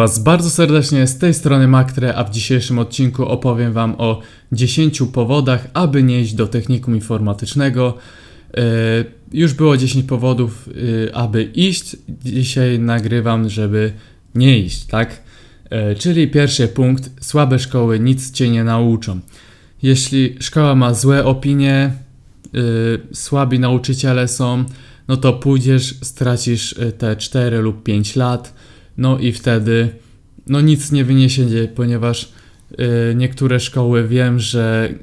Was bardzo serdecznie, z tej strony Maktre, a w dzisiejszym odcinku opowiem Wam o 10 powodach, aby nie iść do technikum informatycznego. Yy, już było 10 powodów, yy, aby iść, dzisiaj nagrywam, żeby nie iść, tak? Yy, czyli pierwszy punkt, słabe szkoły nic Cię nie nauczą. Jeśli szkoła ma złe opinie, słabi nauczyciele są, no to pójdziesz, stracisz te 4 lub 5 lat, no i wtedy no nic nie wyniesiecie, ponieważ y, niektóre szkoły wiem, że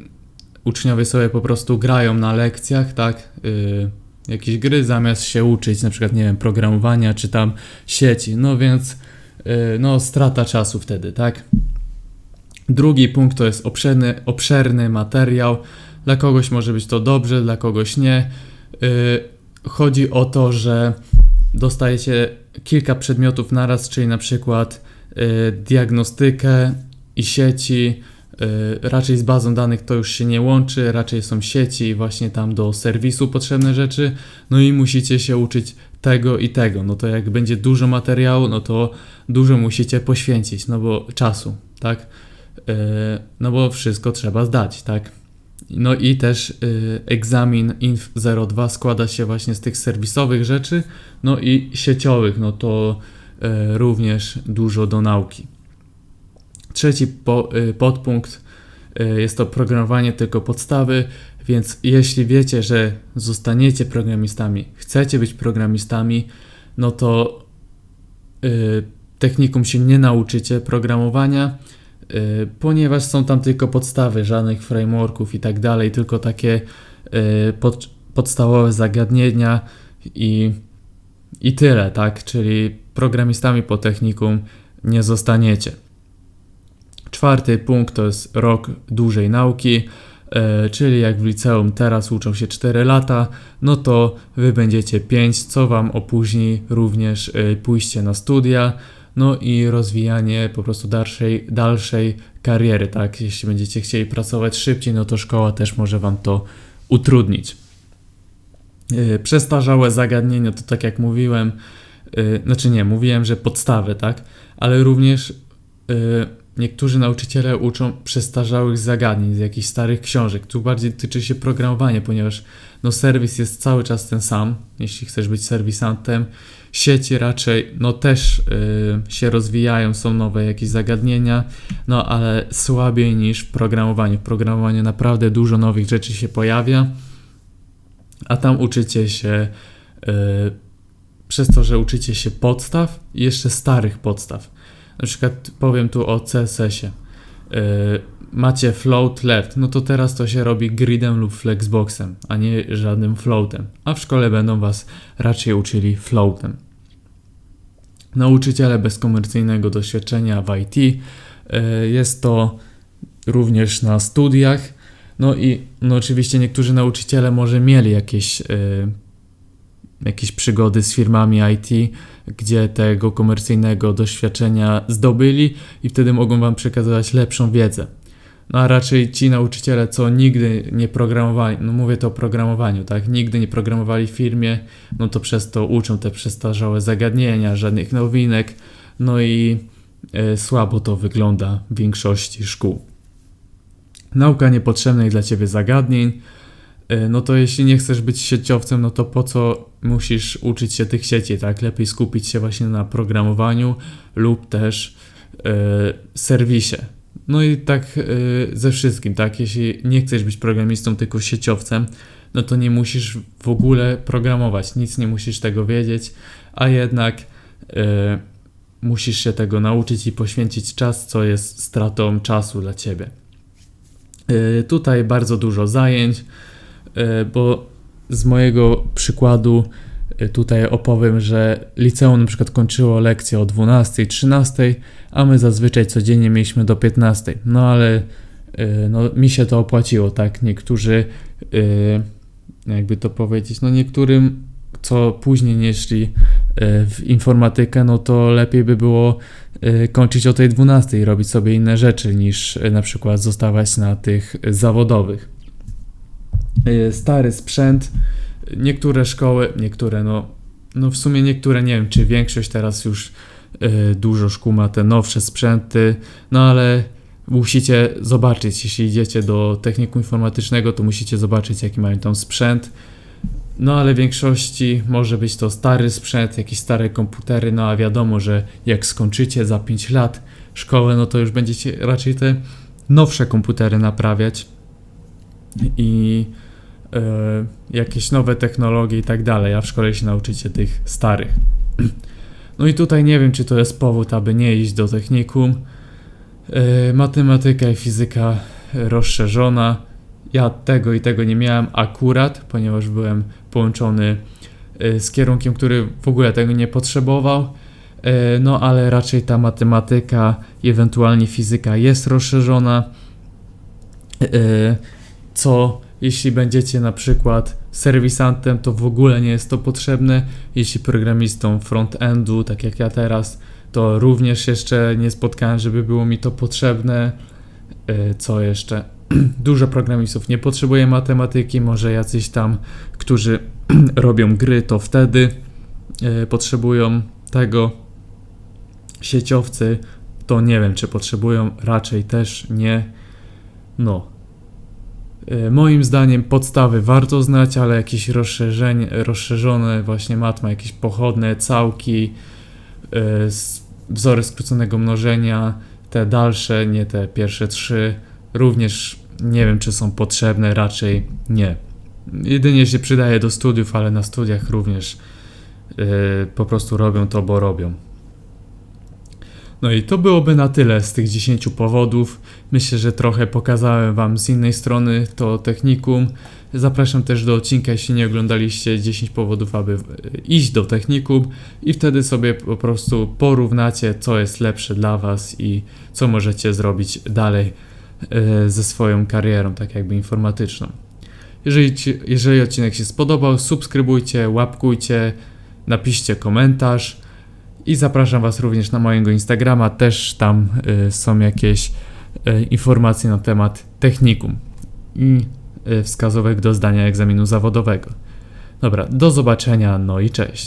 uczniowie sobie po prostu grają na lekcjach, tak, y, jakieś gry zamiast się uczyć, na przykład, nie wiem, programowania czy tam sieci, no więc y, no strata czasu wtedy, tak. Drugi punkt to jest obszerny, obszerny materiał. Dla kogoś może być to dobrze, dla kogoś nie. Chodzi o to, że dostajecie kilka przedmiotów naraz, czyli na przykład y, diagnostykę i sieci. Y, raczej z bazą danych to już się nie łączy, raczej są sieci, właśnie tam do serwisu potrzebne rzeczy. No i musicie się uczyć tego i tego. No to jak będzie dużo materiału, no to dużo musicie poświęcić, no bo czasu, tak? Y, no bo wszystko trzeba zdać, tak? No i też y, egzamin INF 02 składa się właśnie z tych serwisowych rzeczy, no i sieciowych, no to y, również dużo do nauki. Trzeci po, y, podpunkt y, jest to programowanie tylko podstawy, więc jeśli wiecie, że zostaniecie programistami, chcecie być programistami, no to y, technikum się nie nauczycie programowania, ponieważ są tam tylko podstawy, żadnych frameworków i tak dalej, tylko takie y, pod, podstawowe zagadnienia i, i tyle, tak? Czyli programistami po technikum nie zostaniecie. Czwarty punkt to jest rok dłużej nauki, y, czyli jak w liceum teraz uczą się 4 lata, no to wy będziecie 5, co wam opóźni również pójście na studia no i rozwijanie po prostu dalszej, dalszej kariery, tak? Jeśli będziecie chcieli pracować szybciej, no to szkoła też może Wam to utrudnić. Yy, przestarzałe zagadnienia to tak jak mówiłem, yy, znaczy nie, mówiłem, że podstawy, tak? Ale również yy, niektórzy nauczyciele uczą przestarzałych zagadnień z jakichś starych książek. Tu bardziej tyczy się programowania, ponieważ no serwis jest cały czas ten sam, jeśli chcesz być serwisantem sieci raczej no też y, się rozwijają, są nowe jakieś zagadnienia, no ale słabiej niż w programowaniu. W programowaniu naprawdę dużo nowych rzeczy się pojawia, a tam uczycie się y, przez to, że uczycie się podstaw i jeszcze starych podstaw. Na przykład powiem tu o CSS-ie. Y, macie float left, no to teraz to się robi gridem lub flexboxem, a nie żadnym floatem. A w szkole będą was raczej uczyli floatem nauczyciele bez komercyjnego doświadczenia w IT. E, jest to również na studiach. No i no oczywiście niektórzy nauczyciele może mieli jakieś, e, jakieś przygody z firmami IT, gdzie tego komercyjnego doświadczenia zdobyli i wtedy mogą Wam przekazywać lepszą wiedzę no a raczej ci nauczyciele, co nigdy nie programowali, no mówię to o programowaniu, tak, nigdy nie programowali w firmie, no to przez to uczą te przestarzałe zagadnienia, żadnych nowinek, no i e, słabo to wygląda w większości szkół. Nauka niepotrzebnych dla Ciebie zagadnień, no to jeśli nie chcesz być sieciowcem, no to po co musisz uczyć się tych sieci, tak? Lepiej skupić się właśnie na programowaniu lub też e, serwisie no i tak yy, ze wszystkim, tak? Jeśli nie chcesz być programistą, tylko sieciowcem, no to nie musisz w ogóle programować, nic nie musisz tego wiedzieć, a jednak yy, musisz się tego nauczyć i poświęcić czas, co jest stratą czasu dla ciebie. Yy, tutaj bardzo dużo zajęć, yy, bo z mojego przykładu Y, tutaj opowiem, że liceum na przykład kończyło lekcje o 12, 13, a my zazwyczaj codziennie mieliśmy do 15. No ale y, no, mi się to opłaciło, tak? Niektórzy, jakby to powiedzieć, no niektórym, co później nie szli w informatykę, no to lepiej by było kończyć o tej 12 i robić sobie inne rzeczy, niż na przykład zostawać na tych zawodowych. Stary sprzęt niektóre szkoły, niektóre no, no w sumie niektóre, nie wiem czy większość teraz już y, dużo szkół ma te nowsze sprzęty, no ale musicie zobaczyć, jeśli idziecie do technikum informatycznego, to musicie zobaczyć, jaki mają tam sprzęt. No ale w większości może być to stary sprzęt, jakieś stare komputery, no a wiadomo, że jak skończycie za 5 lat szkołę, no to już będziecie raczej te nowsze komputery naprawiać i e, jakieś nowe technologie i tak dalej, a w szkole się nauczycie tych starych. No i tutaj nie wiem, czy to jest powód, aby nie iść do technikum. E, matematyka i fizyka rozszerzona. Ja tego i tego nie miałem akurat, ponieważ byłem połączony e, z kierunkiem, który w ogóle tego nie potrzebował. No ale raczej ta matematyka ewentualnie fizyka jest rozszerzona. Co jeśli będziecie na przykład serwisantem, to w ogóle nie jest to potrzebne. Jeśli programistą front-endu, tak jak ja teraz, to również jeszcze nie spotkałem, żeby było mi to potrzebne. E, Co jeszcze? Dużo programistów nie potrzebuje matematyki, może jacyś tam, którzy robią gry, to wtedy e, potrzebują tego. Sieciowcy to nie wiem, czy potrzebują, raczej też nie. No. E, Moim zdaniem podstawy warto znać, ale jakieś rozszerzenie, rozszerzone właśnie matma, jakieś pochodne, całki, e, wzory skróconego mnożenia, te dalsze, nie te pierwsze trzy, również nie wiem, czy są potrzebne, raczej nie. Jedynie się przydaje do studiów, ale na studiach również e, po prostu robią to, bo robią. No i to byłoby na tyle z tych 10 powodów. Myślę, że trochę pokazałem Wam z innej strony to technikum. Zapraszam też do odcinka, jeśli nie oglądaliście 10 powodów, aby iść do technikum i wtedy sobie po prostu porównacie, co jest lepsze dla Was i co możecie zrobić dalej e, ze swoją karierą, tak jakby informatyczną. Jeżeli, jeżeli odcinek się spodobał, subskrybujcie, łapkujcie, napiszcie komentarz. I zapraszam Was również na mojego Instagrama, też tam y, są jakieś y, informacje na temat technikum i y, wskazówek do zdania egzaminu zawodowego. Dobra, do zobaczenia, no i cześć.